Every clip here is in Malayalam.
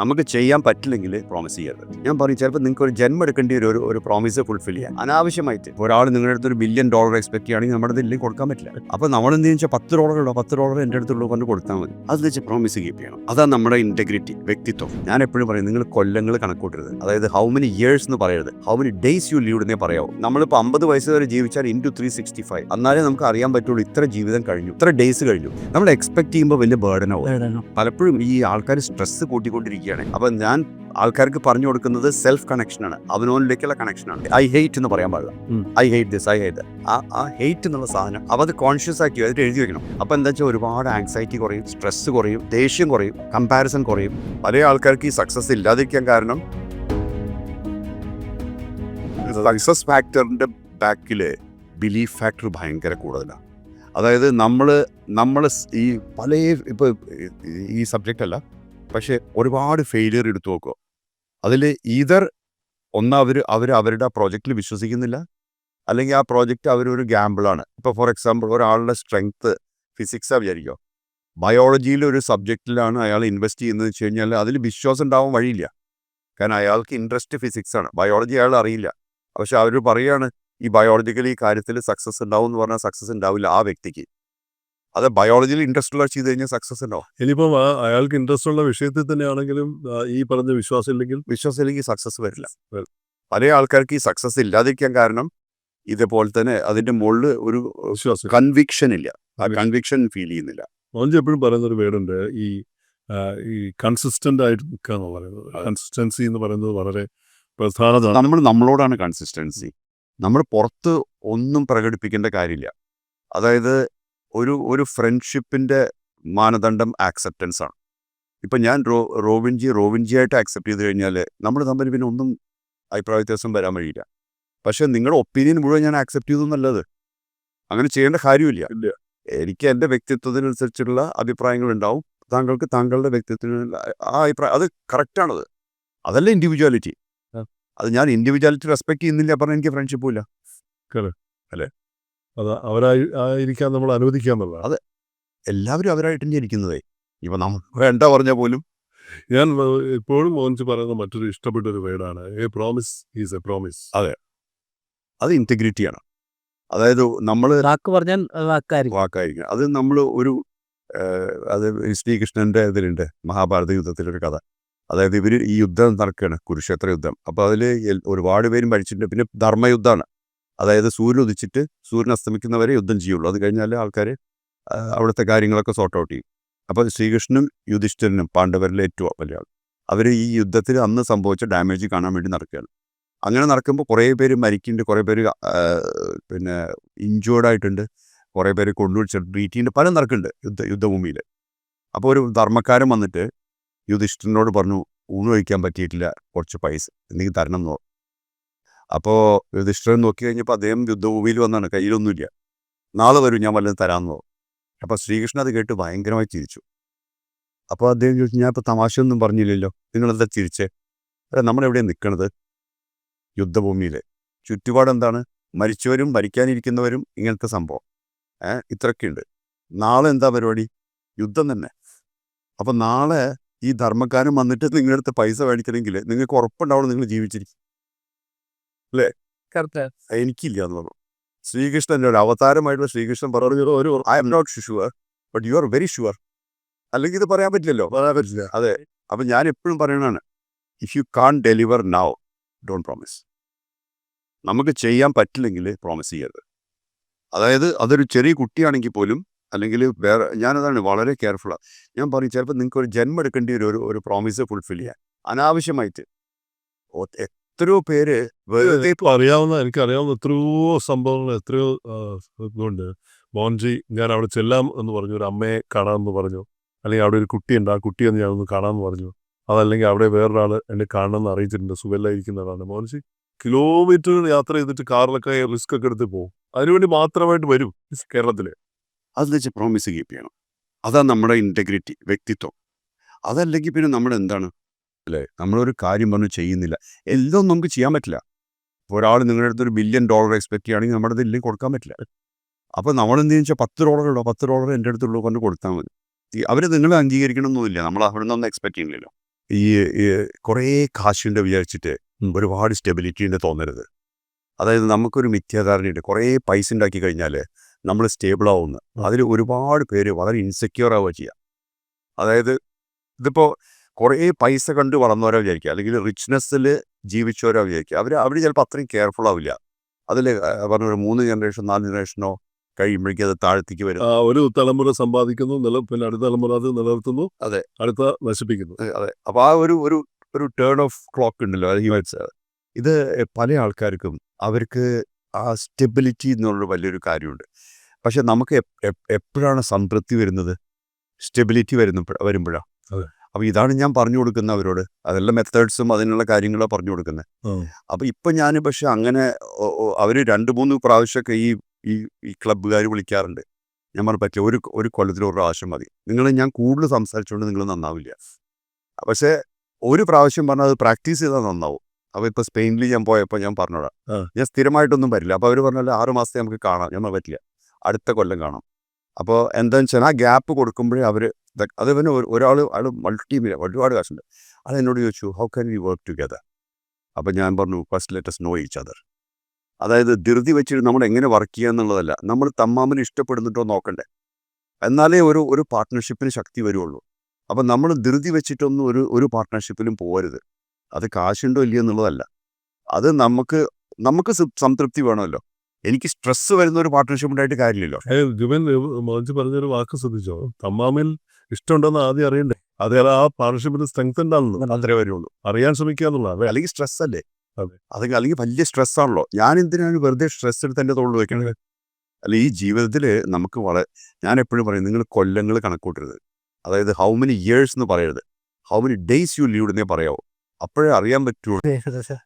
നമുക്ക് ചെയ്യാൻ പറ്റില്ലെങ്കിൽ പ്രോമിസ് ചെയ്യരുത്. ഞാൻ പറയും ചിലപ്പോൾ നിങ്ങൾക്ക് ഒരു ജന്മം എടുക്കേണ്ടി വരും ഒരു ഒരു പ്രോമിസ് ഫുൾഫിൽ ചെയ്യാൻ. അനാവശ്യമായിട്ട് ഒരാൾ നിങ്ങളുടെ അടുത്ത് ഒരു ബില്യൺ ഡോളർ എക്സ്പെക്ട് ചെയ്യുകയാണെങ്കിൽ നമ്മുടെ ഇല്ലെങ്കിൽ കൊടുക്കാൻ പറ്റില്ല. അപ്പോൾ നമ്മൾ എന്ത് വെച്ചാൽ പത്ത് ഡോളർ ഉണ്ടോ? പത്ത് ഡോളർ എന്റെ അടുത്തുള്ളൂ കൊണ്ട് കൊടുത്താൽ മതി. അത് വെച്ച് പ്രോമിസ് കീപ്പ് ചെയ്യണം. അതാണ് നമ്മുടെ ഇന്റഗ്രിറ്റി വ്യക്തിത്വം. ഞാൻ എപ്പോഴും പറയും നിങ്ങൾ കൊല്ലങ്ങൾ കണക്കൂട്ടരുത്. അതായത് ഹൗ മെനി ഇയേഴ്സ് എന്ന് പറയരുത്. How many days you leave എന്നേ പറയാവൂ. നമ്മളിപ്പോൾ അമ്പത് വയസ്സ് വരെ ജീവിച്ചാൽ ഇന്റു ത്രീ സിക്സ്റ്റി ഫൈവ് എന്നാലേ നമുക്ക് അറിയാൻ പറ്റുള്ളൂ ഇത്ര ജീവിതം കഴിഞ്ഞു ഇത്ര ഡേയ്സ് കഴിഞ്ഞു. നമ്മൾ എക്സ്പെക്ട് ചെയ്യുമ്പോൾ വലിയ ബേർഡനാവും പലപ്പോഴും ഈ ആൾക്കാർ സ്ട്രെസ് കൂട്ടിക്കൊണ്ടിരിക്കുകയാണ് അപ്പം ഞാൻ ആൾക്കാർക്ക് പറഞ്ഞു കൊടുക്കുന്നത് സെൽഫ് കണക്ഷനാണ് അവനോനിലേക്കുള്ള കണക്ഷനാണ് ഐ ഹെയ്റ്റ് എന്ന് പറയാൻ പാടില്ല. I hate this I hate ആ ആ ഹെയ്റ്റ് എന്നുള്ള സാധനം അപ്പം അത് കോൺഷ്യസ് ആക്കി അതിൽ എഴുതി വെക്കണം. അപ്പോൾ എന്താ വെച്ചാൽ ഒരുപാട് ആങ്സൈറ്റി കുറയും സ്ട്രെസ് കുറയും ദേഷ്യം കുറയും കമ്പാരിസൺ കുറയും. പല ആൾക്കാർക്ക് ഈ സക്സസ് ഇല്ലാതിരിക്കാൻ കാരണം സക്സസ് ഫാക്ടറിന്റെ ബാക്കിൽ ബിലീഫ് ഫാക്ടർ ഭയങ്കര കൂടുതലാണ് അതായത് നമ്മൾ നമ്മൾ ഈ പല ഇപ്പോൾ ഈ സബ്ജക്റ്റ് അല്ല പക്ഷേ ഒരുപാട് ഫെയിലിയർ എടുത്തു നോക്കുക അതിൽ ഈതർ ഒന്ന് അവർ അവർ അവരുടെ ആ പ്രോജക്റ്റിൽ വിശ്വസിക്കുന്നില്ല അല്ലെങ്കിൽ ആ പ്രോജക്റ്റ് അവരൊരു ഗ്യാമ്പിളാണ് ഇപ്പോൾ ഫോർ എക്സാമ്പിൾ ഒരാളുടെ സ്ട്രെങ്ത്ത് ഫിസിക്സാണ് വിചാരിക്കുക ബയോളജിയിലെ ഒരു സബ്ജക്റ്റിലാണ് അയാൾ ഇൻവെസ്റ്റ് ചെയ്യുന്നത് വെച്ച് കഴിഞ്ഞാൽ അതിൽ വിശ്വാസം ഉണ്ടാവാൻ വഴിയില്ല. കാരണം അയാൾക്ക് ഇൻട്രസ്റ്റ് ഫിസിക്സാണ് ബയോളജി അയാൾ അറിയില്ല. പക്ഷെ അവർ പറയുകയാണ് ഈ ബയോളജിക്കൽ ഈ കാര്യത്തിൽ സക്സസ് ഉണ്ടാവും എന്ന് പറഞ്ഞാൽ സക്സസ് ഉണ്ടാവില്ല ആ വ്യക്തിക്ക്. അത് ബയോളജിയിൽ ഇൻട്രസ്റ്റ് ഉള്ള ചെയ്ത് കഴിഞ്ഞാൽ സക്സസ് ഉണ്ടോ ഇനിയിപ്പം അയാൾക്ക് ഇൻട്രസ്റ്റ് ഉള്ള വിഷയത്തിൽ തന്നെയാണെങ്കിലും ഈ പറഞ്ഞ വിശ്വാസം ഇല്ലെങ്കിൽ? വിശ്വാസം ഇല്ലെങ്കിൽ സക്സസ് വരില്ല. പല ആൾക്കാർക്ക് ഈ സക്സസ് ഇല്ലാതിരിക്കാൻ കാരണം ഇതേപോലെ തന്നെ അതിന്റെ മുകളിൽ ഒരു വിശ്വാസം. കൺവിക്ഷൻ ഇല്ല. ആ കൺവിക്ഷൻ ഫീൽ ചെയ്യുന്നില്ല. മോഞ്ചി എപ്പോഴും പറയുന്ന ഒരു വേർഡുണ്ട്. ഈ ഈ കൺസിസ്റ്റന്റ് ആയിട്ട് നിൽക്കുക എന്ന് പറയുന്നത്. കൺസിസ്റ്റൻസി എന്ന് പറയുന്നത് വളരെ പ്രധാനതാണ്. നമ്മൾ നമ്മളോടാണ് കൺസിസ്റ്റൻസി നമ്മൾ പുറത്ത് ഒന്നും പ്രകടിപ്പിക്കേണ്ട കാര്യമില്ല. അതായത് ഒരു ഒരു ഫ്രണ്ട്ഷിപ്പിന്റെ മാനദണ്ഡം ആക്സെപ്റ്റൻസ് ആണ്. ഇപ്പം ഞാൻ റോ റോവിൻജി റോവിൻജി ആയിട്ട് ആക്സെപ്റ്റ് ചെയ്ത് കഴിഞ്ഞാൽ നമ്മൾ തമ്മിൽ പിന്നെ ഒന്നും അഭിപ്രായ വ്യത്യാസം വരാൻ വഴിയില്ല. പക്ഷെ നിങ്ങളുടെ ഒപ്പീനിയൻ മുഴുവൻ ഞാൻ ആക്സെപ്റ്റ് ചെയ്തു നല്ലത് അങ്ങനെ ചെയ്യേണ്ട കാര്യമില്ല. ഇല്ല. എനിക്ക് എന്റെ വ്യക്തിത്വത്തിനനുസരിച്ചുള്ള അഭിപ്രായങ്ങൾ ഉണ്ടാവും. താങ്കൾക്ക് താങ്കളുടെ വ്യക്തിത്വത്തിന് ആ അഭിപ്രായം അത് കറക്റ്റാണത് അതല്ല ഇൻഡിവിജ്വാലിറ്റി അത് ഞാൻ ഇൻഡിവിജ്വാലിറ്റി റെസ്പെക്ട് ചെയ്യുന്നില്ല പറഞ്ഞാൽ എനിക്ക് ഫ്രണ്ട്ഷിപ്പും ഇല്ല. അത് അവരായി ആയിരിക്കാൻ നമ്മൾ അനുവദിക്കുക എന്നുള്ളത് അതെ. എല്ലാവരും അവരായിട്ട് തന്നെ ഇരിക്കുന്നതേ. ഇപ്പൊ നമ്മൾ വേണ്ട പറഞ്ഞ പോലും. ഞാൻ ഇപ്പോഴും എപ്പോഴും മോഹൻജി പറയുന്ന മറ്റൊരു ഇഷ്ടപ്പെട്ട ഒരു വേർഡാണ്. A promise is a promise. അതെ. അത് ഇന്റഗ്രിറ്റിയാണ് അതായത് നമ്മൾ വാക്ക് പറഞ്ഞാൽ അത് വാക്കായിരിക്കും. വാക്കായിരിക്കും. അത് നമ്മൾ ഒരു അത് ശ്രീകൃഷ്ണന്റെ ഇതിലുണ്ട് മഹാഭാരത യുദ്ധത്തിലൊരു കഥ. അതായത് ഇവർ ഈ യുദ്ധം നടക്കുകയാണ് കുരുക്ഷേത്ര യുദ്ധം. അപ്പോൾ അതിൽ ഒരുപാട് പേരും മരിച്ചിട്ടുണ്ട്. പിന്നെ ധർമ്മയുദ്ധമാണ്. അതായത് സൂര്യൻ ഉദിച്ചിട്ട് സൂര്യൻ അസ്തമിക്കുന്നവരെ യുദ്ധം ചെയ്യുള്ളൂ. അത് കഴിഞ്ഞാൽ ആൾക്കാർ അവിടുത്തെ കാര്യങ്ങളൊക്കെ സോർട്ട് ഔട്ട് ചെയ്യും. അപ്പോൾ ശ്രീകൃഷ്ണനും യുധിഷ്ഠിരനും പാണ്ഡവരിലെ ഏറ്റവും വലിയ ആൾ. അവർ ഈ യുദ്ധത്തിൽ അന്ന് സംഭവിച്ച ഡാമേജ് കാണാൻ വേണ്ടി നടക്കുകയാണ്. അങ്ങനെ നടക്കുമ്പോൾ കുറേ പേര് മരിക്കുന്നുണ്ട്. കുറേ പേര് പിന്നെ ഇഞ്ചേർഡ് ആയിട്ടുണ്ട്. കുറേ പേര് കൊണ്ടുപിടിച്ചിട്ട് ബീറ്റിന്റെ പല നടക്കുന്നുണ്ട് യുദ്ധ യുദ്ധഭൂമിയിൽ അപ്പോൾ ഒരു ധർമ്മക്കാരൻ വന്നിട്ട് യുധിഷ്ഠിരനോട് പറഞ്ഞു ഊണ് കഴിക്കാൻ പറ്റിയിട്ടില്ല. കുറച്ച് പൈസ. എന്തെങ്കിലും തരണം എന്നോ അപ്പോൾ യുധിഷ്ഠിരൻ നോക്കി കഴിഞ്ഞപ്പോൾ അദ്ദേഹം യുദ്ധഭൂമിയിൽ വന്നാണ് കയ്യിലൊന്നുമില്ല. നാളെ വരും ഞാൻ വല്ലതും തരാമെന്ന് പറഞ്ഞു. അപ്പോൾ ശ്രീകൃഷ്ണൻ അത് കേട്ട് ഭയങ്കരമായി ചിരിച്ചു. അപ്പോൾ അദ്ദേഹം ചോദിച്ചു ഞാൻ ഇപ്പോൾ തമാശയൊന്നും പറഞ്ഞില്ലല്ലോ? നിങ്ങളെന്താ ചിരിച്ചേ? അല്ല നമ്മളെവിടെയാണ് നിൽക്കണത് യുദ്ധഭൂമിയിൽ ചുറ്റുപാടെന്താണ് മരിച്ചവരും മരിക്കാനിരിക്കുന്നവരും ഇങ്ങനത്തെ സംഭവം. ഏഹ് ഇത്രയൊക്കെയുണ്ട്. നാളെ എന്താ പരിപാടി? യുദ്ധം തന്നെ. അപ്പം നാളെ ഈ ധർമ്മക്കാരൻ വന്നിട്ട് നിങ്ങളുടെ അടുത്ത് പൈസ മേടിക്കണമെങ്കിൽ നിങ്ങൾക്ക് ഉറപ്പുണ്ടാവണം നിങ്ങൾ ജീവിച്ചിരിക്കും. കറക്റ്റ്. എനിക്കില്ല എന്ന് പറഞ്ഞു. ശ്രീകൃഷ്ണന്റെ ഒരു അവതാരമായിട്ടുള്ള ശ്രീകൃഷ്ണൻ പറഞ്ഞത് ഒരു I am not sure but you are very sure അല്ലെങ്കിൽ ഇത് പറയാൻ പറ്റില്ലല്ലോ? പറയാൻ പറ്റില്ല. അതെ. അപ്പം ഞാൻ എപ്പോഴും പറയണതാണ് if you can't deliver now don't promise നമുക്ക് ചെയ്യാൻ പറ്റില്ലെങ്കിൽ പ്രോമിസ് ചെയ്യരുത്. അതായത് അതൊരു ചെറിയ കുട്ടിയാണെങ്കിൽ പോലും അല്ലെങ്കിൽ വേറെ ഞാനതാണ് വളരെ കെയർഫുള്ളാണ് ഞാൻ പറയും ചിലപ്പോൾ നിങ്ങൾക്ക് ഒരു ജന്മം എടുക്കേണ്ടി വരും ഒരു ഒരു പ്രോമിസ് ഫുൾഫിൽ ചെയ്യാൻ. അനാവശ്യമായിട്ട്. എത്രയോ പേര് വെറുതെ അറിയാവുന്ന എനിക്ക് അറിയാവുന്ന എത്രയോ സംഭവങ്ങൾ എത്രയോ ഇതുണ്ട്. മോൻജി ഞാൻ അവിടെ ചെല്ലാം എന്ന് പറഞ്ഞു ഒരു അമ്മയെ കാണാമെന്ന് പറഞ്ഞു. അല്ലെങ്കിൽ അവിടെ ഒരു കുട്ടിയുണ്ട് ആ കുട്ടിയെ ഞാൻ ഒന്ന് കാണാമെന്ന് പറഞ്ഞു. അതല്ലെങ്കിൽ അവിടെ വേറൊരാൾ എന്നെ കാണണമെന്ന് അറിയിച്ചിട്ടുണ്ട് സുഖമില്ലായിരിക്കുന്നതാണ് മോൻജി കിലോമീറ്റർ യാത്ര ചെയ്തിട്ട് കാറിലൊക്കെ റിസ്ക് ഒക്കെ എടുത്ത് പോകും. അതിനുവേണ്ടി മാത്രമായിട്ട് വരും കേരളത്തിൽ. അത് വെച്ച് പ്രോമിസ് കീപ്പ് ചെയ്യണം. അതാണ് നമ്മുടെ ഇന്റഗ്രിറ്റി വ്യക്തിത്വം. അതല്ലെങ്കിൽ പിന്നെ നമ്മൾ എന്താണ് അല്ലേ നമ്മളൊരു കാര്യം പറഞ്ഞു ചെയ്യുന്നില്ല. എല്ലാം നമുക്ക് ചെയ്യാൻ പറ്റില്ല. ഒരാൾ നിങ്ങളുടെ അടുത്ത് ഒരു ബില്യൺ ഡോളർ എക്സ്പെക്ട് ചെയ്യുകയാണെങ്കിൽ നമ്മുടെ ഇതിലേക്ക് കൊടുക്കാൻ പറ്റില്ല. അപ്പോൾ നമ്മൾ എന്ത് വെച്ചാൽ പത്ത് ഡോളർ ഉണ്ടോ പത്ത് ഡോളർ എന്റെ അടുത്തുള്ളൂ കൊണ്ട് കൊടുത്താൽ മതി. അവർ നിങ്ങളെ അംഗീകരിക്കണമെന്നൊന്നുമില്ല. നമ്മൾ അവിടെ നിന്നൊന്നും എക്സ്പെക്ട് ചെയ്യുന്നില്ലല്ലോ. ഈ ഈ കുറേ കാശുണ്ട് വിചാരിച്ചിട്ട് ഒരുപാട് സ്റ്റെബിലിറ്റി ഉണ്ട് തോന്നരുത്. അതായത് നമുക്കൊരു മിഥ്യാധാരണയുണ്ട്. കുറേ പൈസ ഉണ്ടാക്കി കഴിഞ്ഞാൽ നമ്മൾ സ്റ്റേബിൾ ആവുന്നു. അതിൽ ഒരുപാട് പേര് വളരെ ഇൻസെക്യൂർ ആവുക ചെയ്യുക അതായത് ഇതിപ്പോൾ കുറേ പൈസ കണ്ട് വളർന്നവരോ വിചാരിക്കുക. അല്ലെങ്കിൽ റിച്ച്നെസ്സിൽ ജീവിച്ചവരോ വിചാരിക്കുക. അവർ അവർ ചിലപ്പോൾ അത്രയും കെയർഫുൾ ആവില്ല. അതിൽ പറഞ്ഞ മൂന്ന് ജനറേഷൻ നാല് ജനറേഷനോ കഴിയുമ്പോഴേക്കും അത് താഴ്ത്തിക്ക് വരും. ഒരു തലമുറ സമ്പാദിക്കുന്നു നില പിന്നെ അടുത്ത തലമുറ അത് നിലനിർത്തുന്നു അതെ. അടുത്ത നശിപ്പിക്കുന്നു. അതെ, അപ്പോൾ ആ ഒരു ഒരു ഒരു ടേൺ ഓഫ് ക്ലോക്ക് ഉണ്ടല്ലോ അത് ഹ്യൂമൻസ് ഇത് പല ആൾക്കാർക്കും അവർക്ക് ആ സ്റ്റെബിലിറ്റി എന്നുള്ളൊരു വലിയൊരു കാര്യമുണ്ട്. പക്ഷെ നമുക്ക് എപ്- എപ്- എപ്പോഴാണ് സംതൃപ്തി വരുന്നത്? സ്റ്റെബിലിറ്റി വരുന്ന വരുമ്പോഴാണ് അതെ. അപ്പോൾ ഇതാണ് ഞാൻ പറഞ്ഞു കൊടുക്കുന്നത് അവരോട്. അതെല്ലാം മെത്തേഡ്സും അതിനുള്ള കാര്യങ്ങളാണ് പറഞ്ഞു കൊടുക്കുന്നത്. അപ്പോൾ ഇപ്പം ഞാൻ പക്ഷെ അങ്ങനെ അവർ രണ്ട് മൂന്ന് പ്രാവശ്യമൊക്കെ ഈ ഈ ഈ ക്ലബ്ബുകാർ വിളിക്കാറുണ്ട്. ഞാൻ പറഞ്ഞു പറ്റിയ ഒരു ഒരു കൊല്ലത്തിൽ ഒരു പ്രാവശ്യം മതി. നിങ്ങൾ ഞാൻ കൂടുതൽ സംസാരിച്ചുകൊണ്ട് നിങ്ങൾ നന്നാവില്ല. പക്ഷേ ഒരു പ്രാവശ്യം പറഞ്ഞാൽ അത് പ്രാക്ടീസ് ചെയ്താൽ നന്നാവും. അപ്പോൾ ഇപ്പോൾ സ്പെയിനിൽ ഞാൻ പോയപ്പോൾ ഞാൻ പറഞ്ഞോടാ ഞാൻ സ്ഥിരമായിട്ടൊന്നും വരില്ല. അപ്പോൾ അവർ പറഞ്ഞാൽ ആറ് മാസത്തെ നമുക്ക് കാണാം. ഞാൻ പറ്റില്ല അടുത്ത കൊല്ലം കാണാം. അപ്പോൾ എന്താണെന്ന് വെച്ചാൽ ആ ഗ്യാപ്പ് കൊടുക്കുമ്പോഴേ അവർ അത് പിന്നെ ഒരാൾ അയാൾ മൾട്ടി മില്യൺ ഒരുപാട് കാശുണ്ട് അത് എന്നോട് ചോദിച്ചു how can we work together അപ്പം ഞാൻ പറഞ്ഞു first let's know each other അതായത് ധൃതി വെച്ചിട്ട് നമ്മൾ എങ്ങനെ വർക്ക് ചെയ്യുക എന്നുള്ളതല്ല നമ്മൾ തമ്മാമിന് ഇഷ്ടപ്പെടുന്നുണ്ടോ നോക്കണ്ടേ. എന്നാലേ ഒരു ഒരു പാർട്ട്ണർഷിപ്പിന് ശക്തി വരുള്ളൂ. അപ്പം നമ്മൾ ധൃതി വെച്ചിട്ടൊന്നും ഒരു ഒരു പാർട്ട്ണർഷിപ്പിലും പോകരുത് അത് കാശുണ്ടോ ഇല്ലയോ എന്നുള്ളതല്ല. അത് നമുക്ക് നമുക്ക് സംതൃപ്തി വേണമല്ലോ. എനിക്ക് സ്ട്രെസ് വരുന്ന ഒരു പാർട്ട്ണർഷിപ്പ് ഉണ്ടായിട്ട് കാര്യമില്ലല്ലോ. മോഹൻജി പറഞ്ഞൊരു വാക്ക് ശ്രദ്ധിച്ചോ? തമ്മാമിൽ ഇഷ്ടമുണ്ടെന്ന് ആദ്യം അറിയണ്ടേ? അത് ആ പാർട്ണർഷിപ്പിന് സ്ട്രെങ്ത് ഉണ്ടാകുന്നു അത്രേ വരുള്ളൂ. അറിയാൻ ശ്രമിക്കുക എന്നുള്ളതാണ് അല്ലെങ്കിൽ സ്ട്രെസ് അല്ലേ? അതെ. അല്ലെങ്കിൽ വലിയ സ്ട്രെസ് ആണല്ലോ. ഞാൻ എന്തിനാണ് വെറുതെ സ്ട്രെസ് എടുത്ത് എന്റെ തോളിൽ വെക്കണത്? അല്ല ഈ ജീവിതത്തിൽ നമുക്ക് വളരെ ഞാൻ എപ്പോഴും പറയും നിങ്ങൾ കൊല്ലങ്ങൾ കണക്കൂട്ടരുത്. അതായത് ഹൗ മെനി ഇയേഴ്സ് എന്ന് പറയരുത്. How many days you leave എന്നേ പറയാവൂ. അപ്പോഴേ അറിയാൻ പറ്റുള്ളൂ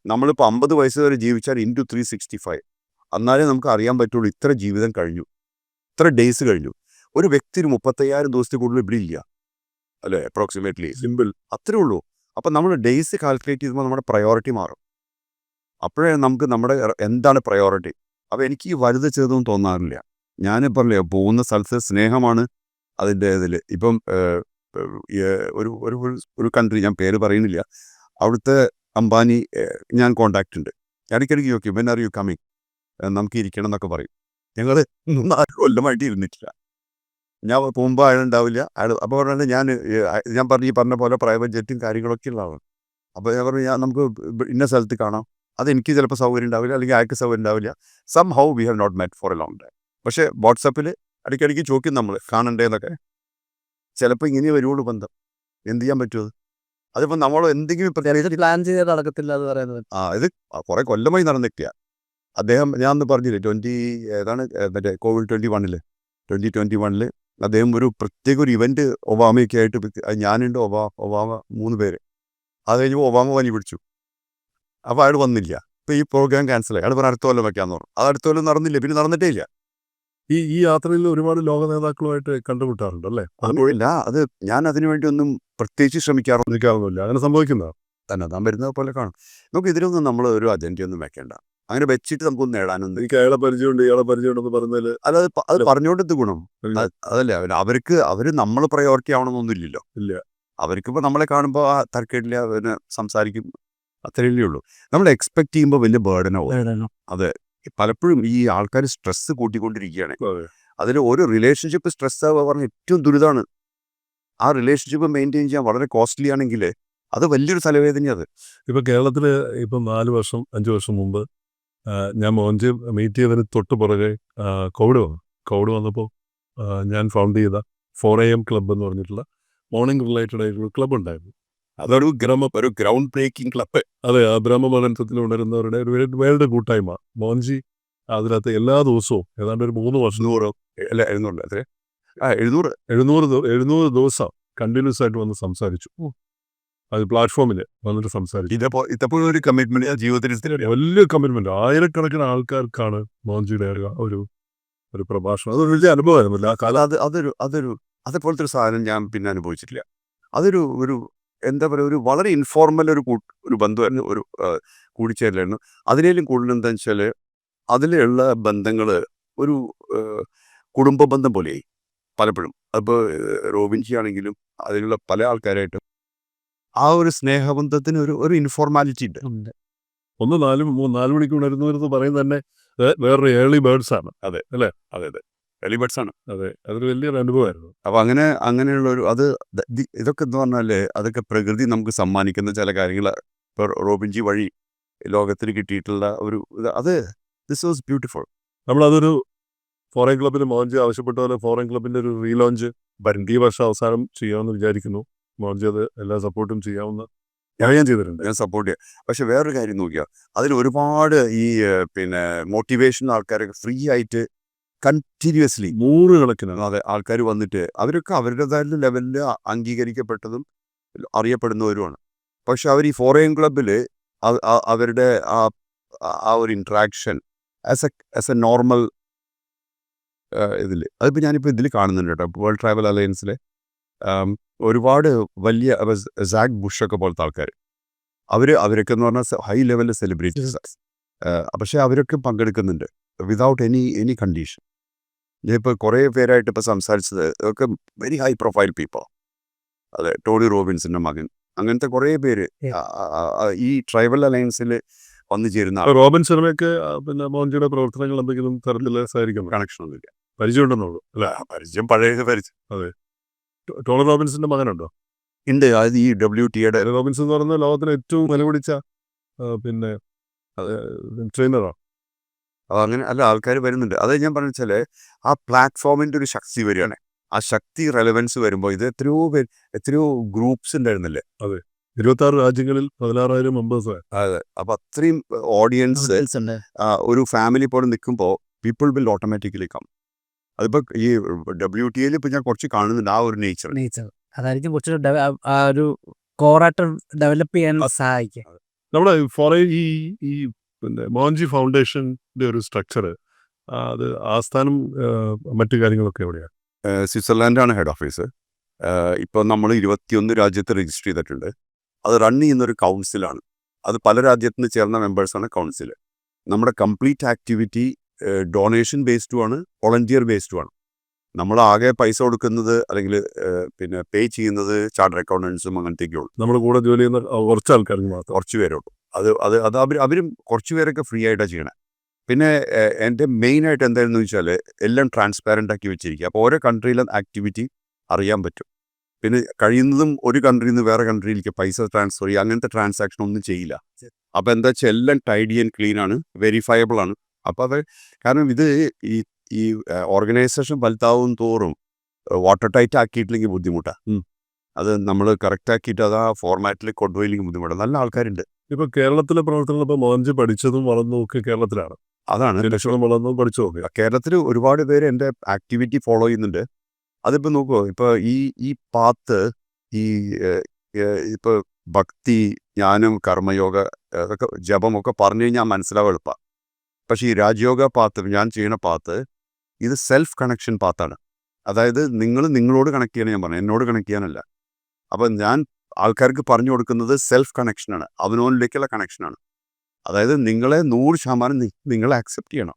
നമ്മളിപ്പോൾ അമ്പത് വയസ്സ് വരെ ജീവിച്ചാൽ ഇന്റു ത്രീ സിക്സ്റ്റി ഫൈവ് എന്നാലേ നമുക്ക് അറിയാൻ പറ്റുള്ളൂ ഇത്ര ജീവിതം കഴിഞ്ഞു. ഇത്ര ഡേയ്സ് കഴിഞ്ഞു. ഒരു വ്യക്തി ഒരു മുപ്പത്തയ്യായിരം ദിവസത്തിൽ കൂടുതൽ ഇവിടെ ഇല്ല. അല്ലേ? അപ്രോക്സിമേറ്റ്ലി സിമ്പിൾ അത്രേ ഉള്ളൂ. അപ്പം നമ്മൾ ഡേയ്സ് കാൽക്കുലേറ്റ് ചെയ്യുമ്പോൾ നമ്മുടെ പ്രയോറിറ്റി മാറും. അപ്പോഴേ നമുക്ക് നമ്മുടെ എന്താണ് പ്രയോറിറ്റി അപ്പോൾ എനിക്ക് ഈ വലുത് ചെറുതൊന്നും തോന്നാറില്ല. ഞാൻ പറഞ്ഞില്ലേ പോകുന്ന സ്ഥലത്ത് സ്നേഹമാണ് അതിന്റെ ഇതിൽ ഇപ്പം ഒരു ഒരു- ഒരു കൺട്രി ഞാൻ പേര് പറയുന്നില്ല. അവിടുത്തെ അംബാനി ഞാൻ കോണ്ടാക്റ്റ് ഉണ്ട്. ഇടയ്ക്കിടയ്ക്ക് ചോദിക്കും വെൻ ആർ യു കമ്മിങ് നമുക്ക് ഇരിക്കണം എന്നൊക്കെ പറയും. ഞങ്ങൾ നാല് കൊല്ലമായിട്ട് ഇരുന്നിട്ടില്ല. ഞാൻ പോകുമ്പോൾ അയാൾ ഉണ്ടാവില്ല. അയാൾ അപ്പോൾ പറഞ്ഞാൽ ഞാൻ ഞാൻ പറഞ്ഞു ഈ പറഞ്ഞ പോലെ പ്രൈവറ്റ് ജെറ്റും കാര്യങ്ങളൊക്കെ ഉള്ളതാണ് അപ്പോൾ ഞാൻ പറഞ്ഞു ഞാൻ നമുക്ക് ഇന്ന സ്ഥലത്ത് കാണാം. അത് എനിക്ക് ചിലപ്പോൾ സൗകര്യം ഉണ്ടാവില്ല അല്ലെങ്കിൽ അയാൾക്ക് സൗകര്യം ഉണ്ടാവില്ല. Somehow we have not met for a long time പക്ഷേ വാട്സപ്പിൽ ഇടയ്ക്കിടയ്ക്ക് ചോദിക്കും നമ്മൾ കാണണ്ടേ? എന്നൊക്കെ. ചിലപ്പോൾ ഇങ്ങനെ വരുവുള്ളൂ ബന്ധം. എന്ത് ചെയ്യാൻ പറ്റുമോ അത്? അതിപ്പോൾ നമ്മൾ എന്തെങ്കിലും പ്ലാൻ ചെയ്ത് നടക്കത്തില്ല എന്ന് പറയുന്നത്. ആ ഇത് കുറേ കൊല്ലമായി നടന്നിട്ടില്ല. അദ്ദേഹം ഞാൻ അന്ന് പറഞ്ഞില്ലേ ട്വന്റി ഏതാണ് മറ്റേ കോവിഡ് ട്വന്റി വണ്ണിൽ ട്വന്റി ട്വന്റി വണ്ണിൽ അദ്ദേഹം ഒരു പ്രത്യേക ഒരു ഇവന്റ് ഒബാമയൊക്കെ ആയിട്ട് ഞാനുണ്ട് ഒബാ ഒബാമ മൂന്ന് പേര്. അത് കഴിഞ്ഞപ്പോൾ ഒബാമ പനി പിടിച്ചു. അപ്പോൾ അയാൾ വന്നില്ല. ഇപ്പോൾ ഈ പ്രോഗ്രാം ക്യാൻസൽ ആയി. അയാൾ പറഞ്ഞ അടുത്ത കൊല്ലം വെക്കാന്ന് പറഞ്ഞു. അത് അടുത്ത കൊല്ലം നടന്നില്ല. പിന്നെ നടന്നിട്ടേ ഇല്ല. ഈ ഈ യാത്രയിൽ ഒരുപാട് ലോക നേതാക്കളുമായിട്ട് കണ്ടുമുട്ടാറുണ്ട് അല്ലേ? അപ്പോഴില്ല അത് ഞാൻ അതിനുവേണ്ടി ഒന്നും പ്രത്യേകിച്ച് ശ്രമിക്കാറൊന്നും അങ്ങനെ സംഭവിക്കുന്നതാണ് തന്നെ. താൻ വരുന്നത് പോലെ കാണും. നമുക്ക് ഇതിലൊന്നും നമ്മൾ ഒരു അജണ്ടയൊന്നും വെക്കേണ്ട. അങ്ങനെ വെച്ചിട്ട് നമുക്കൊന്നും നേടാനുണ്ട് എനിക്ക് അയാളെ പരിചയമുണ്ട് ഇയാളെ പരിചയമുണ്ടെന്ന് പറഞ്ഞാൽ അത് പ- അത്. പറഞ്ഞുകൊണ്ടെന്ത് ഗുണം. ഇല്ല. അത് അതല്ലേ അവർ അവർക്ക് അവർ നമ്മൾ പ്രയോറിറ്റി ആവണമെന്നൊന്നും ഇല്ലല്ലോ ഇല്ല. അവർക്കിപ്പോ നമ്മളെ കാണുമ്പോൾ ആ തർക്കമില്ല പിന്നെ സംസാരിക്കും അത്രയല്ലേ ഉള്ളൂ നമ്മൾ എക്സ്പെക്ട് ചെയ്യുമ്പോൾ വലിയ ബേർഡനാവും പലപ്പോഴും ഈ ആൾക്കാർ സ്ട്രെസ് കൂട്ടിക്കൊണ്ടിരിക്കുകയാണ്. അതെ. അതിൽ ഒരു റിലേഷൻഷിപ്പ് സ്ട്രെസ് ആവുക പറഞ്ഞാൽ ഏറ്റവും ദുരിതമാണ് ആ റിലേഷൻഷിപ്പ് മെയിന്റെയിൻ ചെയ്യാൻ വളരെ കോസ്റ്റ്ലി ആണെങ്കിൽ അത് വലിയൊരു തലവേദനയാണ് അത്. ഇപ്പൊ കേരളത്തിൽ ഇപ്പം നാല് വർഷം അഞ്ച് വർഷം മുമ്പ് ഞാൻ മോഹൻജി മീറ്റ് ചെയ്തതിന് തൊട്ട് പുറകെ കോവിഡ് വന്നു. കോവിഡ് വന്നപ്പോൾ ഞാൻ ഫൗണ്ട് ചെയ്ത ഫോർ എ എം ക്ലബ്ബ് എന്ന് പറഞ്ഞിട്ടുള്ള മോർണിംഗ് റിലേറ്റഡ് ആയിട്ടുള്ള ക്ലബ്ബ് ഉണ്ടായിരുന്നു. അതൊരു ഗ്രമ ഒരു ഗ്രൗണ്ട് ബ്രേക്കിംഗ് ക്ലബ് അതെ ആ ബ്രഹ്മമനന്തത്തിൽ ഉണരുന്നവരുടെ ഒരു വേൾഡ് കൂട്ടായ്മ. മോഹൻജി അതിനകത്ത് എല്ലാ ദിവസവും ഏതാണ്ട് ഒരു മൂന്ന് വർഷം എഴുന്നൂറ്? അല്ല എഴുന്നൂറ് അത്ര? ആ എഴുന്നൂറ്. എഴുന്നൂറ് എഴുന്നൂറ് ദിവസം കണ്ടിന്യൂസ് ആയിട്ട് വന്ന് സംസാരിച്ചു. അത് പ്ലാറ്റ്ഫോമിൽ വന്നിട്ട് സംസാരിക്കും ഇതപ്പോ ഇതപ്പോഴും ഒരു കമ്മിറ്റ്മെന്റ് ജീവിതത്തിൽ വലിയ കമ്മിറ്റ്മെന്റ് ആയിരക്കണക്കിന് ആൾക്കാർക്കാണ് മോഹൻജിയുടെ ഒരു- ഒരു ഒരു പ്രഭാഷണം. അതൊരു വലിയ അനുഭവമായിരുന്നില്ല കാല അത് അതൊരു അതൊരു അതേപോലത്തെ ഒരു സാധനം ഞാൻ പിന്നെ അനുഭവിച്ചിട്ടില്ല. അതൊരു ഒരു എന്താ പറയുക ഒരു വളരെ ഇൻഫോർമൽ ഒരു കൂ- ഒരു ബന്ധമായിരുന്നു ഒരു കൂടിച്ചേരലായിരുന്നു. അതിനേലും കൂടുതൽ എന്താ വെച്ചാൽ അതിലുള്ള ബന്ധങ്ങൾ ഒരു കുടുംബ ബന്ധം പോലെയായി പലപ്പോഴും. അപ്പോൾ റോബിൻജി ആണെങ്കിലും അതിലുള്ള പല ആൾക്കാരായിട്ടും ആ ഒരു സ്നേഹബന്ധത്തിന് ഒരു ഒരു ഇൻഫോർമാലിറ്റി ഉണ്ട്. ഒന്ന് നാല് നാല് മണിക്ക് ഉണരുന്നവരെന്ന് പറയുന്നത് തന്നെ വേറൊരു ഏർലി ബേർഡ്സ് ആണ്. അതെ അല്ലേ? അതെ എലിബർട്സ് ആണ്. അതെ അതൊരു വലിയൊരു അനുഭവമായിരുന്നു. അപ്പൊ അങ്ങനെ അങ്ങനെയുള്ള ഒരു അത് ഇതൊക്കെ എന്ന് പറഞ്ഞാൽ അതൊക്കെ പ്രകൃതി നമുക്ക് സമ്മാനിക്കുന്ന ചില കാര്യങ്ങൾ ഇപ്പൊ റോബിൻജി വഴി ലോകത്തിന് കിട്ടിയിട്ടുള്ള ഒരു അത് ദിസ് വാസ് ബ്യൂട്ടിഫുൾ നമ്മളതൊരു ഫോറിൻ ക്ലബിന് മോഞ്ച് ആവശ്യപ്പെട്ട പോലെ ഫോറിൻ ക്ലബിന്റെ ഒരു റീലോഞ്ച് വരും ഈ വർഷം അവസാനം ചെയ്യാമെന്ന് വിചാരിക്കുന്നു. മോഹൻജി അത് എല്ലാ സപ്പോർട്ടും ചെയ്യാവുന്ന ഞാൻ ചെയ്തിട്ടുണ്ട്. ഞാൻ സപ്പോർട്ട് ചെയ്യാം. പക്ഷെ വേറൊരു കാര്യം നോക്കിയാൽ അതിൽ ഒരുപാട് ഈ പിന്നെ മോട്ടിവേഷൻ ആൾക്കാരൊക്കെ ഫ്രീ ആയിട്ട് കണ്ടിന്യൂസ്ലി നൂറുകണക്കിന് അതെ ആൾക്കാർ വന്നിട്ട് അവരൊക്കെ അവരുടേതായ ലെവലിൽ അംഗീകരിക്കപ്പെട്ടതും അറിയപ്പെടുന്നവരുമാണ്. പക്ഷെ അവർ ഈ ഫോറിൻ ക്ലബിൽ അവരുടെ ആ ആ ഒരു interaction as a as a normal ഇതിൽ അതിപ്പോൾ ഞാനിപ്പോൾ ഇതിൽ കാണുന്നുണ്ട് കേട്ടോ. വേൾഡ് ട്രാവൽ അലയൻസിൽ ഒരുപാട് വലിയ സാഗ് ബുഷൊക്കെ പോലത്തെ ആൾക്കാർ അവർ അവരൊക്കെ എന്ന് പറഞ്ഞാൽ ഹൈ ലെവലിൽ സെലിബ്രിറ്റീസ്. പക്ഷേ അവരൊക്കെ പങ്കെടുക്കുന്നുണ്ട്. Without any any condition. ഇപ്പോൾ കുറേ പേരായിട്ട് ഇപ്പോൾ സംസാരിച്ചത് ഒക്കെ വെരി ഹൈ പ്രൊഫൈൽ പീപ്പിൾ. അതെ ടോണി റോബിൻസിന്റെ മകൻ. അങ്ങനത്തെ കുറേ പേര് ഈ ട്രൈബൽ അലയൻസിൽ വന്നു ചേരുന്ന റോബിൻ ശർമ്മയ്ക്ക് പിന്നെ മോഹൻജിയുടെ പ്രവർത്തനങ്ങൾ എന്തെങ്കിലും തരത്തിലുള്ള കണക്ഷൻ ഒന്നുമില്ല. പരിചയം ഉണ്ടെന്നുള്ളൂ അല്ല പരിചയം പഴയ പരിചയം. ടോ- ടോണി റോബിൻസിന്റെ മകനുണ്ടോ? ഉണ്ട് അത് ഈ ഡബ്ല്യു ടിയുടെ ടോണി റോബിൻസ് എന്ന് പറയുന്നത് ലോകത്തിലെ ഏറ്റവും വില പിടിച്ച പിന്നെ ട്രെയിനറാണ് അത് അങ്ങനെ അല്ല ആൾക്കാർ വരുന്നുണ്ട്. അത് ഞാൻ പറഞ്ഞു വെച്ചാൽ ആ പ്ലാറ്റ്ഫോമിന്റെ ഒരു ശക്തി വരികയാണ്. ആ ശക്തി റെലവൻസ് വരുമ്പോൾ ഇത് എത്രയോ പേര് എത്രയോ ഗ്രൂപ്പ്സ് ഉണ്ടായിരുന്നില്ലേ? ഇരുപത്തി ആറ് രാജ്യങ്ങളിൽ പതിനാറായിരം മെമ്പേഴ്സ് അതെ. അപ്പം അത്രയും ഓഡിയൻസ് ഒരു ഫാമിലി പോലെ നിൽക്കുമ്പോൾ പീപ്പിൾ വിൽ ഓട്ടോമാറ്റിക്കലി കം അതിപ്പോൾ ഈ ഡബ്ല്യു ടി എയിൽ ഇപ്പോൾ ഞാൻ കുറച്ച് കാണുന്നുണ്ട് ആ ഒരു നേച്ചർ നേച്ചർ അതായിരിക്കും കുറച്ച് ആ- ഒരു കോറായിട്ട് ഡെവലപ്പ് ചെയ്യാൻ സഹായിക്കുക. നമ്മുടെ ഫോറിൻ ഈ ഈ പിന്നെ മോഹൻജി ഫൗണ്ടേഷന്റെ ഒരു സ്ട്രക്ചർ അത് ആസ്ഥാനം മറ്റു കാര്യങ്ങളൊക്കെ എവിടെയാണ് സ്വിറ്റ്സർലാൻഡാണ് ഹെഡ് ഓഫീസ്. ഇപ്പോൾ നമ്മൾ ഇരുപത്തിയൊന്ന് രാജ്യത്ത് രജിസ്റ്റർ ചെയ്തിട്ടുണ്ട്. അത് റൺ ചെയ്യുന്നൊരു കൗൺസിലാണ്. അത് പല രാജ്യത്തു നിന്ന് ചേർന്ന മെമ്പേഴ്സാണ് കൗൺസിൽ നമ്മുടെ കംപ്ലീറ്റ് ആക്ടിവിറ്റി ഡൊണേഷൻ ബേസ്ഡും ആണ് വോളണ്ടിയർ ബേസ്ഡും ആണ് നമ്മൾ ആകെ പൈസ കൊടുക്കുന്നത് അല്ലെങ്കിൽ പിന്നെ പേ ചെയ്യുന്നത് ചാർട്ടർ അക്കൗണ്ടൻസും അങ്ങനത്തേക്കുള്ളൂ ഉള്ളൂ നമ്മുടെ കൂടെ ജോലി ചെയ്യുന്ന കുറച്ച് ആൾക്കാർക്ക് മാത്രം. കുറച്ച് പേരുള്ളൂ. അത് അത് അത് അവർ അവരും കുറച്ച് പേരൊക്കെ ഫ്രീ ആയിട്ടാണ് ചെയ്യണേ. പിന്നെ എന്റെ എന്റെ മെയിനായിട്ട് എന്തായിരുന്നു വെച്ചാൽ എല്ലാം ട്രാൻസ്പാരന്റ് ആക്കി വെച്ചിരിക്കുക. അപ്പോൾ ഓരോ കൺട്രിയിലും ആക്ടിവിറ്റി അറിയാൻ പറ്റും. പിന്നെ കഴിയുന്നതും ഒരു കൺട്രിയിൽ നിന്ന് വേറെ കൺട്രിയിലേക്ക് പൈസ ട്രാൻസ്ഫർ ചെയ്യുക. അങ്ങനത്തെ ട്രാൻസാക്ഷൻ ഒന്നും ചെയ്യില്ല. അപ്പോൾ എന്താ വെച്ചാൽ എല്ലാം ടൈഡി ആൻഡ് ക്ലീൻ ആണ് വെരിഫയബിൾ ആണ്. അപ്പോൾ അത് കാരണം ഇത് ഈ ഈ ഓർഗനൈസേഷൻ വലുതാവും തോറും വാട്ടർ ടൈറ്റ് ആക്കിയിട്ടില്ലെങ്കിൽ ബുദ്ധിമുട്ടാണ് അത് നമ്മൾ കറക്റ്റ് ആക്കിയിട്ട് അത് ആ ഫോർമാറ്റിൽ കൊണ്ടുപോയില്ലെങ്കിൽ ബുദ്ധിമുട്ടാണ് നല്ല ആൾക്കാരുണ്ട്. ഇപ്പൊ കേരളത്തിലെ പ്രവർത്തനങ്ങൾ ഇപ്പൊ മോഹൻജി പഠിച്ചതും വളർന്നതും ഒക്കെ കേരളത്തിലാണ്. അതാണ്. ലക്ഷണം വളർന്നതും പഠിച്ചു നോക്കുക കേരളത്തിൽ ഒരുപാട് പേര് എന്റെ ആക്ടിവിറ്റി ഫോളോ ചെയ്യുന്നുണ്ട്. അതിപ്പോൾ നോക്കുമോ ഇപ്പോൾ ഈ ഈ പാത്ത് ഈ ഇപ്പോൾ ഭക്തി ജ്ഞാനം കർമ്മയോഗ അതൊക്കെ ജപമൊക്കെ പറഞ്ഞു കഴിഞ്ഞാൽ മനസ്സിലാവും എളുപ്പമാണ് പക്ഷേ ഈ രാജയോഗ പാത്ത് ഞാൻ ചെയ്യുന്ന പാത്ത് ഇത് സെൽഫ് കണക്ഷൻ പാത്താണ്. അതായത് നിങ്ങൾ നിങ്ങളോട് കണക്ട് ചെയ്യാൻ ഞാൻ പറഞ്ഞു. എന്നോട് കണക്ട് ചെയ്യാനല്ല. അപ്പം ഞാൻ ആൾക്കാർക്ക് പറഞ്ഞു കൊടുക്കുന്നത് സെൽഫ് കണക്ഷനാണ് അവനോനിലേക്കുള്ള കണക്ഷനാണ് അതായത് നിങ്ങളെ നൂറ് ശതമാനം നിങ്ങൾ നിങ്ങളെ ആക്സെപ്റ്റ് ചെയ്യണം.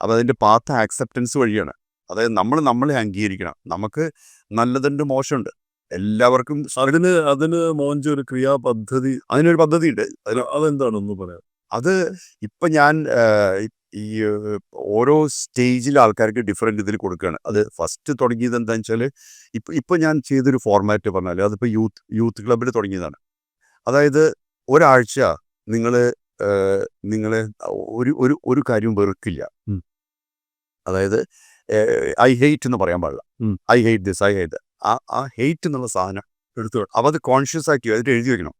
അപ്പോൾ അതിന്റെ പാത്ത് ആക്സെപ്റ്റൻസ് വഴിയാണ്. അതായത് നമ്മൾ നമ്മളെ അംഗീകരിക്കണം. നമുക്ക് നല്ലതുണ്ട് മോശമുണ്ട്. എല്ലാവർക്കും അതിന് അതിന് മോഹൻജി ഒരു ക്രിയാപദ്ധതി അതിനൊരു പദ്ധതിയുണ്ട്. അതിന് അതെന്താണെന്ന് പറയാം? അത് ഇപ്പം ഞാൻ ഈ ഓരോ സ്റ്റേജിൽ ആൾക്കാർക്ക് ഡിഫറെന്റ് ഇതിൽ കൊടുക്കുകയാണ് അത് ഫസ്റ്റ് തുടങ്ങിയത് എന്താണെന്ന് വെച്ചാൽ ഇപ്പം ഇപ്പം ഞാൻ ചെയ്തൊരു ഫോർമാറ്റ് പറഞ്ഞാൽ അതിപ്പോൾ യൂത്ത് യൂത്ത് ക്ലബിൽ തുടങ്ങിയതാണ്. അതായത് ഒരാഴ്ച നിങ്ങൾ നിങ്ങളെ ഒരു ഒരു ഒരു കാര്യവും വെറുക്കില്ല. അതായത് ഐ ഹെയ്റ്റ് എന്ന് പറയാൻ പാടില്ല. I hate this I hate ആ ആ ഹെയ്റ്റ് എന്നുള്ള സാധനം എടുത്തു അപ്പം അത് കോൺഷ്യസ് ആക്കി അതിൽ എഴുതി വെക്കണം.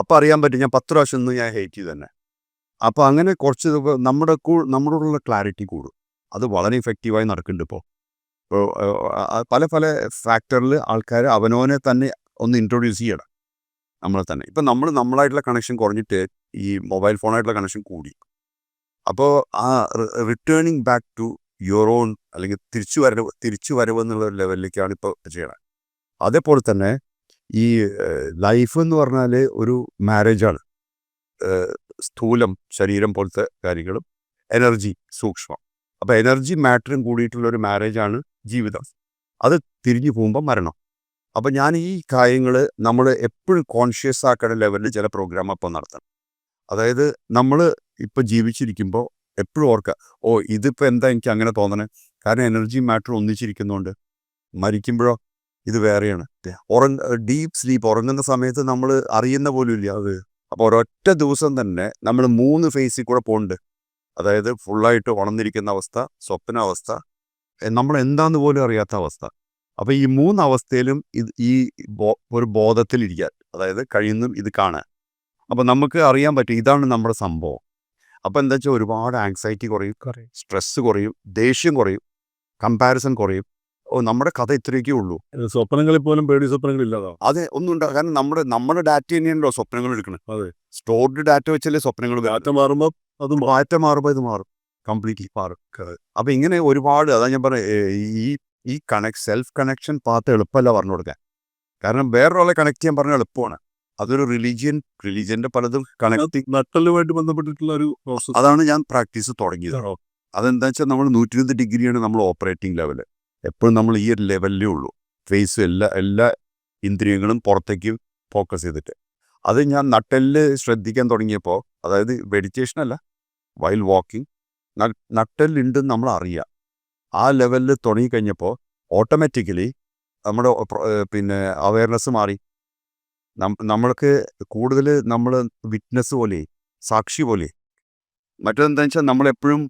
അപ്പം അറിയാൻ പറ്റും ഞാൻ പത്ത് പ്രാവശ്യം ഒന്നും ഞാൻ ഹെയ്റ്റ് ചെയ്തു തന്നെ അപ്പോൾ അങ്ങനെ കുറച്ച് നമ്മുടെ കൂ നമ്മളോടുള്ള ക്ലാരിറ്റി കൂടും. അത് വളരെ ഇഫക്റ്റീവായി നടക്കുന്നുണ്ട് ഇപ്പോൾ ഇപ്പോൾ പല പല ഫാക്ടറിൽ ആൾക്കാർ അവനവനെ തന്നെ ഒന്ന് ഇൻട്രൊഡ്യൂസ് ചെയ്യണം. നമ്മളെ തന്നെ. ഇപ്പം നമ്മൾ നമ്മളായിട്ടുള്ള കണക്ഷൻ കുറഞ്ഞിട്ട് ഈ മൊബൈൽ ഫോണായിട്ടുള്ള കണക്ഷൻ കൂടി. അപ്പോൾ ആ returning back to your own അല്ലെങ്കിൽ തിരിച്ചു വരവ് തിരിച്ചു വരവ് എന്നുള്ള ഒരു ലെവലിലേക്കാണ് ഇപ്പോൾ ചെയ്യണത് അതേപോലെ തന്നെ ഈ ലൈഫ് എന്ന് പറഞ്ഞാൽ ഒരു മാരേജാണ്. സ്ഥൂലം ശരീരം പോലത്തെ കാര്യങ്ങളും എനർജി സൂക്ഷ്മം. അപ്പോൾ എനർജി മാറ്ററും കൂടിയിട്ടുള്ള ഒരു മാരേജാണ് ജീവിതം. അത് തിരിഞ്ഞു പോകുമ്പോൾ മരണം. അപ്പം ഞാൻ ഈ കാര്യങ്ങൾ നമ്മൾ എപ്പോഴും കോൺഷ്യസ് ആക്കുന്ന ലെവലിൽ ചില പ്രോഗ്രാം അപ്പം നടത്തണം. അതായത് നമ്മൾ ഇപ്പം ജീവിച്ചിരിക്കുമ്പോൾ എപ്പോഴും ഓർക്കുക ഓ ഇതിപ്പോൾ എന്താ എനിക്ക് അങ്ങനെ തോന്നണേ? കാരണം എനർജി മാറ്റർ ഒന്നിച്ചിരിക്കുന്നതുകൊണ്ട് മരിക്കുമ്പോഴോ ഇത് വേറെയാണ്. ഉറങ്ങ ഡീപ്പ് സ്ലീപ്പ് ഉറങ്ങുന്ന സമയത്ത് നമ്മൾ അറിയുന്ന പോലും ഇല്ല അത്. അപ്പോൾ ഒരൊറ്റ ദിവസം തന്നെ നമ്മൾ മൂന്ന് ഫേസിൽ കൂടെ പോകുന്നുണ്ട് അതായത് ഫുള്ളായിട്ട് ഉണർന്നിരിക്കുന്ന അവസ്ഥ സ്വപ്ന അവസ്ഥ നമ്മൾ എന്താന്ന് പോലും അറിയാത്ത അവസ്ഥ. അപ്പോൾ ഈ മൂന്ന് അവസ്ഥയിലും ഇത് ഈ ബോ- ഒരു ബോധത്തിലിരിക്കാൻ അതായത് കഴിയുന്നും ഇത് കാണാൻ. അപ്പോൾ നമുക്ക് അറിയാൻ പറ്റും ഇതാണ് നമ്മുടെ സംഭവം. അപ്പോൾ എന്താ വെച്ചാൽ ഒരുപാട് ആങ്സൈറ്റി കുറയും സ്ട്രെസ്സ് സ്ട്രെസ് കുറയും ദേഷ്യം കുറയും കമ്പാരിസൺ കുറയും. നമ്മുടെ കഥ ഇത്രയൊക്കെ ഉള്ളൂ. സ്വപ്നങ്ങളിൽ പോലും പേടി സ്വപ്നങ്ങൾ ഇല്ലാതാവും. അതെ ഒന്നും കാരണം നമ്മുടെ നമ്മുടെ ഡാറ്റ തന്നെയാണല്ലോ സ്വപ്നങ്ങൾ എടുക്കുന്നത് അതെ. സ്റ്റോർഡ് ഡാറ്റ വെച്ചല്ലേ സ്വപ്നങ്ങൾ ഡാറ്റ മാറുമ്പോൾ അത് മാറ്റം മാറുമ്പോൾ ഇത് മാറും. കംപ്ലീറ്റ്ലി മാറും. അപ്പൊ ഇങ്ങനെ ഒരുപാട് അതാ ഞാൻ പറഞ്ഞ ഈ ഈ കണക്ട് സെൽഫ് കണക്ഷൻ പാത്ത് എളുപ്പമല്ല പറഞ്ഞു കൊടുക്കാൻ. കാരണം വേറൊരാളെ കണക്ട് ചെയ്യാൻ പറഞ്ഞാൽ എളുപ്പമാണ്. അതൊരു റിലീജിയൻ റിലീജിയന്റെ പലതും കണക്ട് നട്ടലുമായിട്ട് ബന്ധപ്പെട്ടിട്ടുള്ള ഒരു പ്രോസസ് അതാണ് ഞാൻ പ്രാക്ടീസ് തുടങ്ങിയത്. അതെന്താ വെച്ചാൽ നമ്മൾ നൂറ്റി ഇരുപത് ഡിഗ്രിയാണ് നമ്മൾ ഓപ്പറേറ്റിംഗ് ലെവൽ എപ്പോഴും നമ്മൾ ഈ ഒരു ലെവലിലേ ഉള്ളൂ. ഫേസ് എല്ലാ എല്ലാ ഇന്ദ്രിയങ്ങളും പുറത്തേക്ക് ഫോക്കസ് ചെയ്തിട്ട്. അത് ഞാൻ നട്ടെല്ല് ശ്രദ്ധിക്കാൻ തുടങ്ങിയപ്പോൾ അതായത് മെഡിറ്റേഷൻ അല്ല വൈൽ വാക്കിംഗ് നട്ടെല്ലുണ്ടെന്ന് നമ്മൾ അറിയാം. ആ ലെവലിൽ തുടങ്ങിക്കഴിഞ്ഞപ്പോൾ ഓട്ടോമാറ്റിക്കലി നമ്മുടെ പിന്നെ അവയർനെസ് മാറി. നമ്മൾക്ക് കൂടുതൽ നമ്മൾ വിറ്റ്നസ് പോലെ സാക്ഷി പോലെ. മറ്റെന്താ വെച്ചാൽ നമ്മളെപ്പോഴും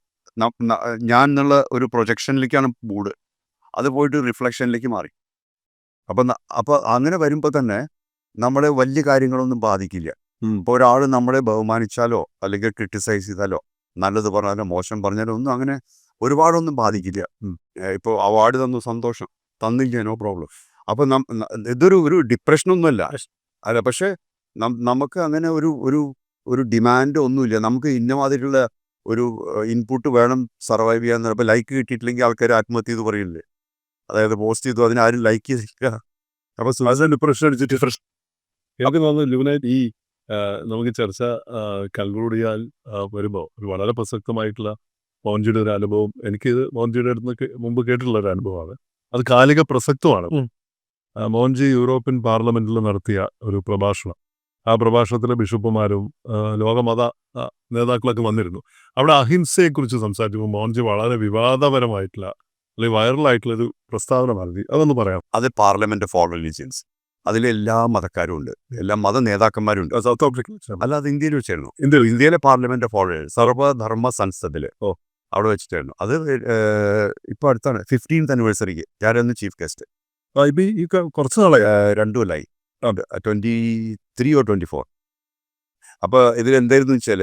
ഞാൻ എന്നുള്ള ഒരു പ്രൊജക്ഷനിലേക്കാണ് മൂഡ് അത് പോയിട്ട് റിഫ്ലക്ഷനിലേക്ക് മാറി. അപ്പം അപ്പോൾ അങ്ങനെ വരുമ്പോൾ തന്നെ നമ്മളെ വലിയ കാര്യങ്ങളൊന്നും ബാധിക്കില്ല. ഇപ്പോൾ ഒരാൾ നമ്മളെ ബഹുമാനിച്ചാലോ അല്ലെങ്കിൽ ക്രിട്ടിസൈസ് ചെയ്താലോ നല്ലത് പറഞ്ഞാലോ മോശം പറഞ്ഞാലോ ഒന്നും അങ്ങനെ ഒരുപാടൊന്നും ബാധിക്കില്ല. ഇപ്പോൾ അവാർഡ് തന്നു സന്തോഷം. തന്നില്ല നോ പ്രോബ്ലം അപ്പം നം- ഇതൊരു ഒരു ഡിപ്രഷനൊന്നുമല്ല അല്ല പക്ഷേ നമുക്ക് അങ്ങനെ ഒരു ഒരു ഒരു ഡിമാൻഡ് ഒന്നുമില്ല. നമുക്ക് ഇന്ന മാതിരിയുള്ള ഒരു ഇൻപുട്ട് വേണം സർവൈവ് ചെയ്യാൻ ഇപ്പോൾ ലൈക്ക് കിട്ടിയിട്ടില്ലെങ്കിൽ ആൾക്കാർ ആത്മഹത്യ ചെയ്ത് പറയില്ലേ? അതായത് പോസ്റ്റ് ചെയ്തു അതിനാരും ലൈക്ക് ചെയ്തില്ല. അപ്പോൾ അത് ഡിപ്രഷൻ അടിച്ചിട്ട് എനിക്ക് തോന്നുന്നു ലുവിനായിട്ട് ഈ നമുക്ക് ചർച്ച കൺക്ലൂഡ് ചെയ്യാൻ വരുമ്പോൾ ഒരു വളരെ പ്രസക്തമായിട്ടുള്ള മോഹൻജിയുടെ ഒരു അനുഭവം. എനിക്ക് മോഹൻജിയുടെ അടുത്ത് മുമ്പ് കേട്ടിട്ടുള്ള ഒരു അനുഭവമാണ്. അത് കാലിക പ്രസക്തമാണ്. മോഹൻജി യൂറോപ്യൻ പാർലമെന്റിൽ നടത്തിയ ഒരു പ്രഭാഷണം. ആ പ്രഭാഷണത്തിലെ ബിഷപ്പുമാരും ലോകമത നേതാക്കളൊക്കെ വന്നിരുന്നു. അവിടെ അഹിംസയെക്കുറിച്ച് സംസാരിച്ചപ്പോൾ മോഹൻജി വളരെ വിവാദപരമായിട്ടുള്ള അല്ലെങ്കിൽ വൈറലായിട്ടുള്ളൊരു പ്രസ്താവന പറഞ്ഞു അതൊന്ന് പറയാം അത് പാർലമെന്റ് ഓഫ് ഓൾ റിലീജിയൻസ് അതിൽ എല്ലാ മതക്കാരും ഉണ്ട്. എല്ലാ മത നേതാക്കന്മാരും ഉണ്ട്. സൗത്ത് ആഫ്രിക്ക അല്ലാതെ ഇന്ത്യയിൽ വെച്ചായിരുന്നു. ഇന്ത്യ ഇന്ത്യയിലെ പാർലമെന്റ് ഫോർ സർവധർമ്മ സംസദിൽ ഓ. അവിടെ വെച്ചിട്ടായിരുന്നു. അത് ഇപ്പൊ അടുത്താണ്. ഫിഫ്റ്റീൻത് ആനിവേഴ്സറിക്ക് ഞാനൊന്ന് ചീഫ് ഗസ്റ്റ് ഇപ്പൊ ഈ കുറച്ച് നാളായി. രണ്ടു കൊല്ലായി. Twenty three or twenty four അപ്പോൾ ഇതിൽ എന്തായിരുന്നു വെച്ചാൽ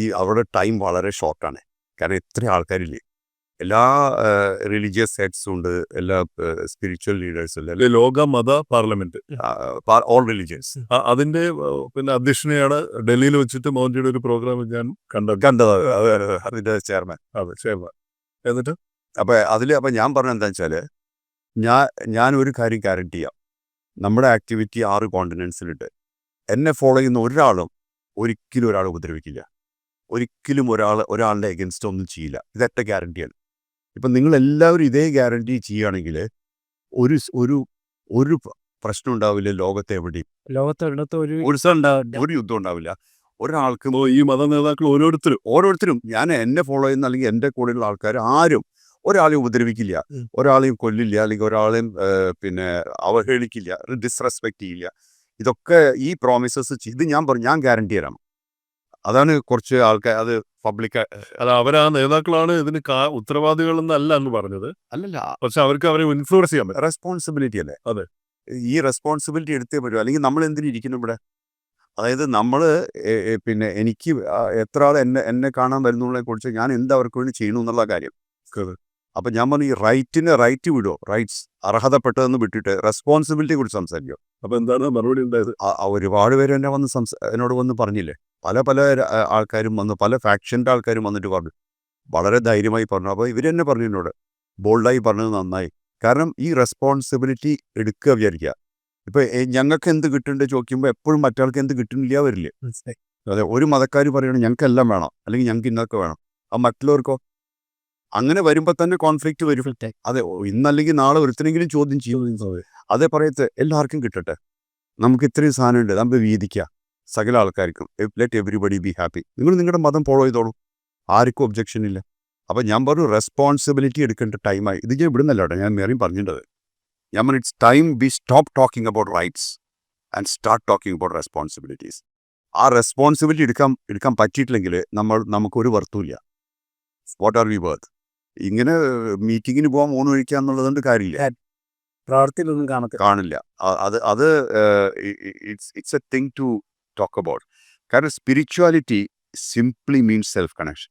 ഈ അവരുടെ ടൈം വളരെ ഷോർട്ടാണ് കാരണം ഇത്രയും ആൾക്കാരില്ലേ? എല്ലാ റിലീജിയസ് സെറ്റ്സും ഉണ്ട് എല്ലാ സ്പിരിച്വൽ ലീഡേഴ്സും ലോക മത പാർലമെന്റ്. ഓൾ റിലീജിയൻസ് ആ, അതിന്റെ പിന്നെ അധ്യക്ഷനെയാണ് ഡൽഹിയിൽ വെച്ചിട്ട് മോഹൻജിയുടെ ഒരു പ്രോഗ്രാം ഞാൻ കണ്ടത്. കണ്ടത് അത് അതിന്റെ ചെയർമാൻ അതെ ചെയർമാൻ എന്നിട്ട്? അപ്പൊ അതിൽ അപ്പൊ ഞാൻ പറഞ്ഞ എന്താ വെച്ചാൽ ഞാൻ ഞാൻ ഒരു കാര്യം ഗ്യാരണ്ടി ചെയ്യാം. നമ്മുടെ ആക്ടിവിറ്റി ആറ് കോണ്ടിനൻസിലുണ്ട് എന്നെ ഫോളോ ചെയ്യുന്ന ഒരാളും ഒരിക്കലും ഒരാളെ ഉപദ്രവിക്കില്ല. ഒരിക്കലും ഒരാൾ ഒരാളുടെ എഗൻസ്റ്റ് ഒന്നും ചെയ്യില്ല. ഇതൊറ്റ ഗ്യാരണ്ടിയാണ് ഇപ്പം നിങ്ങളെല്ലാവരും ഇതേ ഗ്യാരണ്ടി ചെയ്യുകയാണെങ്കിൽ ഒരു ഒരു ഒരു പ്രശ്നം ഉണ്ടാവില്ല ലോകത്തെ എവിടെയും. ലോകത്തെ ഒരു ഒരു യുദ്ധം ഉണ്ടാവില്ല. ഒരാൾക്ക് ഈ മത നേതാക്കൾ ഓരോരുത്തരും. ഓരോരുത്തരും ഞാൻ എന്നെ ഫോളോ ചെയ്യുന്ന അല്ലെങ്കിൽ എന്റെ കൂടെയുള്ള ആൾക്കാർ ആരും ഒരാളെയും ഉപദ്രവിക്കില്ല. ഒരാളെയും കൊല്ലില്ല അല്ലെങ്കിൽ ഒരാളെയും പിന്നെ അവഹേളിക്കില്ല ഡിസ്റെസ്പെക്ട് ചെയ്യില്ല. ഇതൊക്കെ ഈ പ്രോമിസസ് ഇത് ഞാൻ പറഞ്ഞു ഞാൻ ഗ്യാരണ്ടി തരാം. അതാണ് കുറച്ച് ആൾക്കാർ അത് പബ്ലിക് അല്ല അവരാ നേതാക്കളാണ് ഇതിന് ഉത്തരവാദികൾ എന്നല്ല എന്ന് പറഞ്ഞത്. അല്ലല്ല. പക്ഷെ അവർക്ക് അവരെ ഇൻഫ്ലുവൻസ് ചെയ്യാൻ പറ്റും. റെസ്പോൺസിബിലിറ്റി അല്ലേ? അതെ. ഈ റെസ്പോൺസിബിലിറ്റി എടുത്തേ പറ്റൂ. അല്ലെങ്കിൽ നമ്മൾ എന്തിനിരിക്കുന്നു ഇവിടെ? അതായത് നമ്മൾ പിന്നെ എനിക്ക് എത്ര ആൾ എന്നെ എന്നെ കാണാൻ വരുന്നതിനെ കുറിച്ച് ഞാൻ എന്ത് അവർക്ക് വേണ്ടി ചെയ്യണു എന്നുള്ള കാര്യം. അപ്പം ഞാൻ പറഞ്ഞു ഈ റൈറ്റിനെ റൈറ്റ് വിടുമോ റൈറ്റ്സ് അർഹതപ്പെട്ടതെന്ന് വിട്ടിട്ട് റെസ്പോൺസിബിലിറ്റിയെ കുറിച്ച് സംസാരിക്കുമോ അപ്പൊ എന്താണ് മറുപടി ഉണ്ടായത്? ഒരുപാട് പേര് എന്നെ വന്ന് സംസാ എന്നോട് വന്ന് പറഞ്ഞില്ലേ? പല പല ആൾക്കാരും വന്ന് പല ഫാക്ഷന്റെ ആൾക്കാരും വന്നിട്ട് പറഞ്ഞു. വളരെ ധൈര്യമായി പറഞ്ഞു. അപ്പോൾ ഇവർ തന്നെ പറഞ്ഞു എന്നോട്. ബോൾഡായി പറഞ്ഞത് നന്നായി. കാരണം ഈ റെസ്പോൺസിബിലിറ്റി എടുക്കുക വിചാരിക്കുക. ഇപ്പൊ ഞങ്ങൾക്ക് എന്ത് കിട്ടുന്നുണ്ട് ചോദിക്കുമ്പോൾ എപ്പോഴും മറ്റാൾക്ക് എന്ത് കിട്ടുന്നില്ല വരില്ലേ? അതെ ഒരു മതക്കാർ പറയണം ഞങ്ങൾക്ക് എല്ലാം വേണം. അല്ലെങ്കിൽ ഞങ്ങൾക്ക് ഇന്നൊക്കെ വേണം. ആ മറ്റുള്ളവർക്കോ? അങ്ങനെ വരുമ്പോൾ തന്നെ കോൺഫ്ലിക്റ്റ് വരും. അതെ ഇന്നല്ലെങ്കിൽ നാളെ ഒരുത്തിനെങ്കിലും ചോദ്യം ചെയ്യും. അതേ പറയത്ത് എല്ലാവർക്കും കിട്ടട്ടെ. നമുക്ക് ഇത്രയും സാധനമുണ്ട്. നമുക്ക് വീതിക്കുക സകല ആൾക്കാർക്കും ലെറ്റ് എവറിബഡി ബി ഹാപ്പി നിങ്ങൾ നിങ്ങളുടെ മതം ഫോളോ ചെയ്തോളൂ. ആർക്കും ഒബ്ജക്ഷൻ ഇല്ല. അപ്പോൾ ഞാൻ പറഞ്ഞു റെസ്പോൺസിബിലിറ്റി എടുക്കേണ്ട ടൈമായി ഇത് ഞാൻ ഇവിടുന്നല്ല കേട്ടോ ഞാൻ മേറിയും പറഞ്ഞിട്ടത്. ഞാൻ പറഞ്ഞു it's time be stop talking about rights and start talking about responsibilities ആ റെസ്പോൺസിബിലിറ്റി എടുക്കാൻ എടുക്കാൻ പറ്റിയിട്ടില്ലെങ്കിൽ നമ്മൾ നമുക്കൊരു വർത്തുമില്ല വാട്ട് ആർ വി വർത്ത് ഇങ്ങനെ മീറ്റിങ്ങിന് പോകാൻ മൂന്ന് കഴിക്കുക എന്നുള്ളതുകൊണ്ട് കാര്യമില്ല. പ്രവർത്തിയിലൊന്നും കാണത്തില്ല. കാണില്ല. അത് അത് it's it's a thing to talk about കാരണം spirituality simply means self connection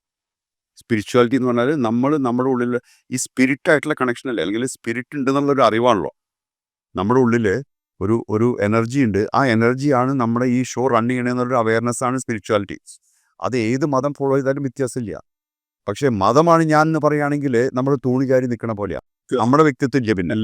spirituality എന്ന് പറഞ്ഞാൽ നമ്മൾ നമ്മുടെ ഉള്ളിൽ ഈ സ്പിരിറ്റായിട്ടുള്ള കണക്ഷൻ അല്ലേ? അല്ലെങ്കിൽ സ്പിരിറ്റ് ഉണ്ട് എന്നുള്ളൊരു അറിവാണല്ലോ. നമ്മുടെ ഉള്ളിൽ ഒരു ഒരു എനർജി ഉണ്ട്. ആ എനർജിയാണ് നമ്മുടെ ഈ ഷോ റൺ ചെയ്യണമെന്നുള്ളൊരു അവയർനെസ് ആണ് സ്പിരിച്വാലിറ്റി അത് ഏത് മതം ഫോളോ ചെയ്താലും വ്യത്യാസമില്ല. പക്ഷേ മതമാണ് ഞാൻ എന്ന് പറയുകയാണെങ്കിൽ നമ്മൾ തൂണികാരി നിൽക്കണ പോലെയാണ് നമ്മുടെ വ്യക്തിത്വം ഇല്ല പിന്നെ?